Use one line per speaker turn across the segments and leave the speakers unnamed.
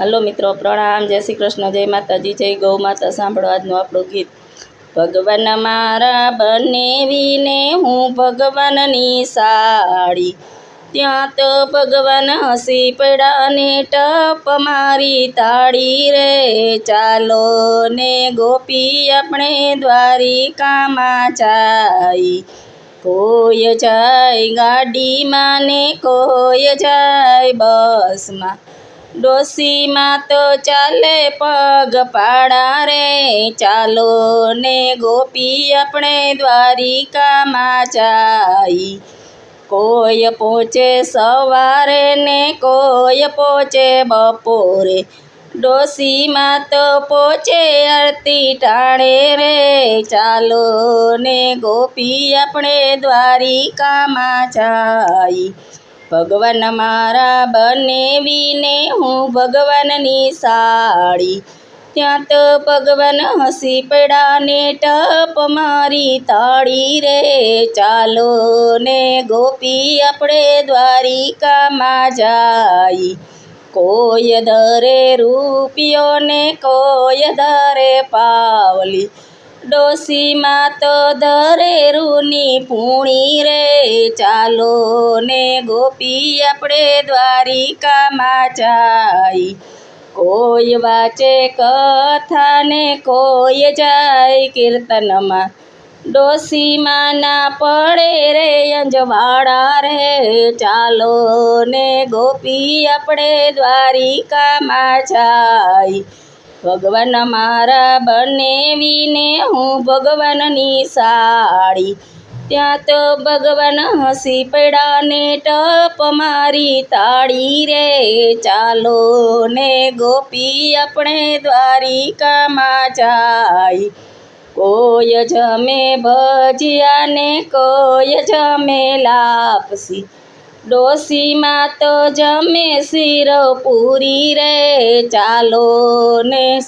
Hello મિત્રો, પ્રણામ, જય શ્રી કૃષ્ણ, જય માતાજી, જય ગૌ માતા. સાંભળો આપણું ગીત. ભગવાન મારા બનેવીને હું ભગવાનની સાડી. ત્યાં તો ભગવાન હસી પડ્યા ટપ મારી તાળી રે. ચાલો ને ગોપી આપણે દ્વારિકામાં જાય કોઈ જાય ગાડીમાં ને કોઈ જાય બસમાં. ડોસીમાં તો ચાલે પગ પાડા રે. ચાલો ને ગોપી આપણે દ્વારિકામાં જાય કોઈ પહોંચે સવારે ને કોઈ પહોંચે બપોરે. ડોસીમાં તો પહોંચે આરતી ટાણે રે. ચાલો ને ગોપી આપણે દ્વારિકામાં જાય ભગવાન મારા બનેવીને હું ભગવાનની સાડી. ત્યાં તો ભગવાન હસી પડ્યા ને ટપ મારી તાળી રે. ચાલો ને ગોપી આપણે દ્વારિકામાં જાય. કોઈ દરે રૂપિયો ને કોઈ દરે પાવલી. ડોસીમાં તો દરે રૂની પૂણી રે. ચાલો ને ગોપી આપણે દ્વારિકામાં જાય કોઈ વાંચે કથા ને કોઈ જાય કીર્તનમાં. ડોસીમાં ના પડે રે અંજવાળા રે. ચાલો ને ગોપી આપણે દ્વારિકામાં જાય ભગવાન મારા બનેવીને હું ભગવાનની સાડી. ત્યાં તો ભગવાન હસી પડ્યા ને ટપ મારી તાળી રે. ચાલો ને ગોપી આપણે દ્વારિકામાં જાય. કોઈ જમે ભજિયા ને કોઈ જમે લાપસી. ડોસીમાં તો જમે શીરો પૂરી રે, ચાલો ને.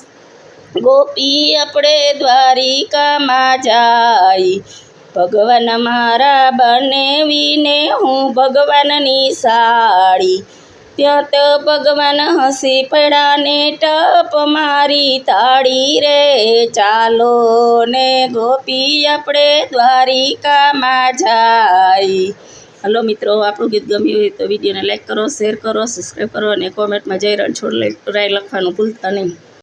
ગોપી આપણે દ્વારિકામાં જાય. ભગવાન મારા બનેવીને હું ભગવાનની સાડી. ત્યાં તો ભગવાન હસી પડ્યા ને ટપ મારી તાળી રે, ચાલો ને. ગોપી આપણે દ્વારિકામાં જાય. હલો મિત્રો, આપણું ગીત ગમ્યું હોય તો વિડીયોને લાઇક કરો શેર કરો સબસ્ક્રાઈબ કરો અને કોમેન્ટમાં જય રણછોડ રાય લખવાનું ભૂલતા નહીં.